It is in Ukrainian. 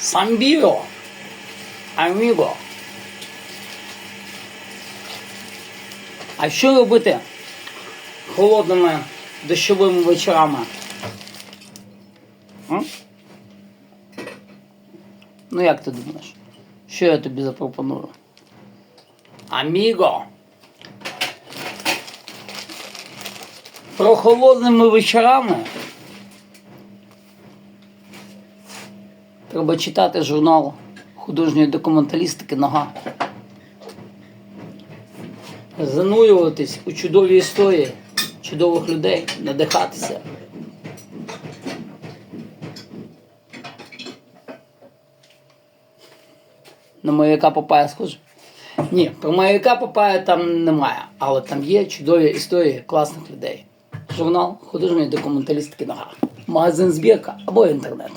Самбіро. Аміго. А що робити холодними дощовими вечорами? М? Ну як ти думаєш? Що я тобі запропоную? Аміго. Прохолодними вечорами треба читати журнал художньої документалістики Нога. Занурюватись у чудові історії чудових людей, надихатися. На маяка Папая схоже? Ні, про маяка Папая там немає, але там є чудові історії класних людей. Журнал художньої документалістики нога. Магазин збірка або інтернет.